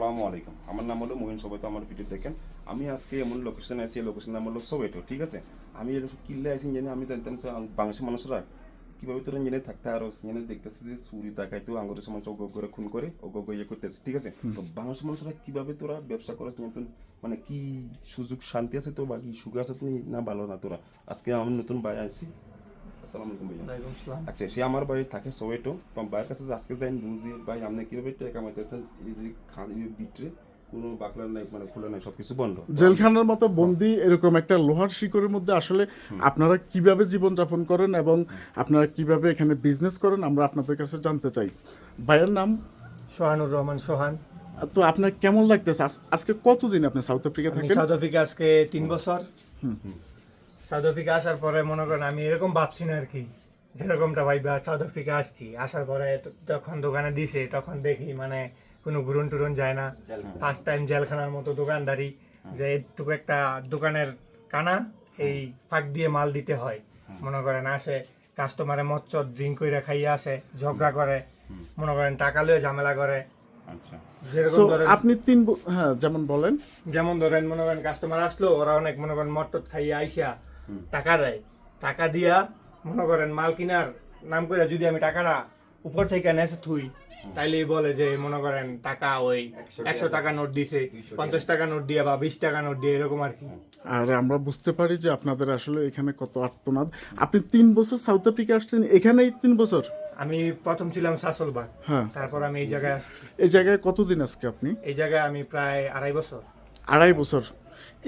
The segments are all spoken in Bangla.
আসসালামু আলাইকুম। আমার নাম হলো মোহিন সবাই তো আমার ভিডিও দেখেন। আমি আজকে এমন লোকেশনে আছি লোকেশন নাম হলো সোয়েটো ঠিক আছে? আমি কিল্লে আছি জেনে আমি জানতাম বাংলাদেশের মানুষরা কীভাবে তোরা জেনে থাকতে আরও জেনে দেখতেছে যে চুরি ডাকাইতো আঙ্গুরের সমান অগ্র করে খুন করে অগ্র ইয়ে করতেছে ঠিক আছে? তো বাংলাদেশের মানুষরা কীভাবে তোরা ব্যবসা করছ মানে কি সুযোগ শান্তি আছে তো বা কি সুখ আছে? তুমি না ভালো না তোরা? আজকে আমি নতুন ভাই আছি আসসালামু আলাইকুম ভাইয়া ওয়ালাইকুম আসসালাম। আচ্ছা সে আমার বাড়ি থাকে সোয়েটো তো ভাইয়ের কাছে আজকে যাই বুঝি ভাই আপনি কীভাবে টাকা কামাইতেছেন এই যে খালি বিটরে কোনো বাকলা নাই মানে খুলে নাই সবকিছু বন্ধ জেলখানার মতো বন্দি এরকম একটা লোহার শিকড়ের মধ্যে আসলে আপনারা কীভাবে জীবন যাপন করেন এবং আপনারা কীভাবে এখানে বিজনেস করেন আমরা আপনাদের কাছে জানতে চাই। ভাইয়ের নাম? সোহানুর রহমান সোহান। তো আপনার কেমন লাগতেছে? আজকে কতদিন আপনি সাউথ আফ্রিকা থাকেন? সাউথ আফ্রিকা আজকে তিন বছর। সাউথ আফ্রিকা আসার পরে মনে করেন আমি এরকম ভাবছি না আর কি যেরকমটা ভাই সাউথ আফ্রিকা আসছি। আসার পরে যখন দোকানে দিছে তখন দেখি মানে কোনো ঘুরন টুরন যায় না। ফার্স্ট টাইম জেলখানার মতো দোকানদারি যে একটুকু একটা দোকানের কানা এই ফাঁক দিয়ে মাল দিতে হয়। মনে করেন আসে কাস্টমারে মচ্চ ড্রিঙ্ক করে খাইয়ে আসে ঝগড়া করে। মনে করেন টাকা লয়ে ঝামেলা করে। আচ্ছা। যেরকম ধরেন আপনি তিন হ্যাঁ যেমন বলেন। যেমন ধরেন মনে করেন কাস্টমার আসলো ওরা অনেক মনে করেন মটট খাইয়ে আইসা টাকা দেয়। টাকা দিয়া মনে করেন মাল কিনার নাম করে যদি আমি টাকাটা উপর থেকে নেসে থুই তাইলে বলে যে মনে করেন টাকা ওই একশো টাকা নোট দিছে পঞ্চাশ টাকা। নোট দিয়ে বা বিশ টাকা নোট দিয়ে এরকম আর কি। আর আমরা বুঝতে পারি যে আপনাদের আসলে এখানে কত আর্তনাদ। আপনি তিন বছর সাউথ আফ্রিকা আসছেন এখানেই তিন বছর? আমি প্রথম ছিলাম সাসলবাগ হ্যাঁ। তারপর আমি এই জায়গায় আসছি। এই জায়গায় কতদিন আজকে আপনি? এই জায়গায় আমি প্রায় আড়াই বছর। আড়াই বছর।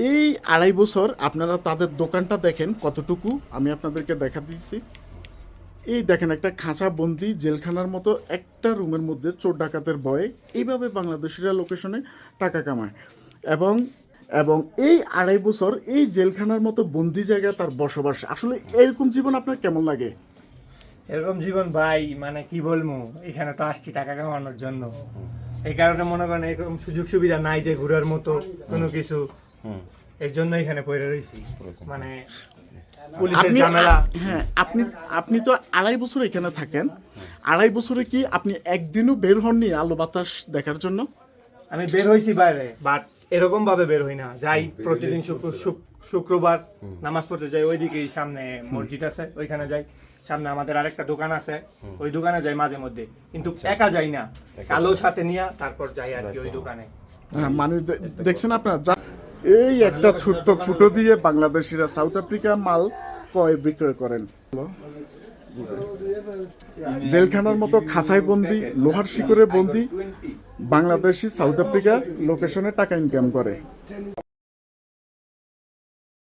এই আড়াই বছর আপনারা তাদের দোকানটা দেখেন কতটুকু, আমি আপনাদেরকে দেখা দিয়েছি এই দেখেন একটা খাঁচা বন্দি, জেলখানার মতো, একটা রুমের মধ্যে চোর ডাকাতের ভয়ে। এইভাবে বাংলাদেশিরা লোকেশনে টাকা কামায়। এবং এবং এই আড়াই বছর এই জেলখানার মতো বন্দি জায়গায় তার বসবাস। আসলে এরকম জীবন আপনার কেমন লাগে? এরকম জীবন ভাই মানে কি বলব? এখানে তো আসছি টাকা কামানোর জন্য। এই কারণে মনে করেন এরকম সুযোগ সুবিধা নাই যে ঘুরার মতো কোনো কিছু। এর জন্য এখানে পড়ে রয়েছি। মানে আপনি হ্যাঁ আপনি আপনি তো আড়াই বছর এখানে থাকেন। আড়াই বছরে কি আপনি একদিনও বের হননি আলো বাতাস দেখার জন্য? আমি বের হইছি বাইরে বাট এরকম ভাবে বের হই না। যাই প্রতিদিন শুক্র- শুক্রবার নামাজ পড়তে যাই ওইদিকেই সামনে মসজিদ আছে ওইখানে যাই। সামনে আমাদের আরেকটা দোকান আছে ওই দোকানে যাই মাঝে মধ্যে। কিন্তু একা যাই না। কালো সাথে নিয়ে তারপর যাই আর কি ওই দোকানে। হ্যাঁ মানে দেখছেন আপনারা এই একটা ছোট্ট ফুটো দিয়ে বাংলাদেশিরা সাউথ আফ্রিকা মাল ক্রয় বিক্রয় করেন। জেলখানার মতো খাঁচায় বন্দি, লোহার শিকড়ে বন্দি বাংলাদেশি সাউথ আফ্রিকা লোকেশনে টাকা ইনকাম করে।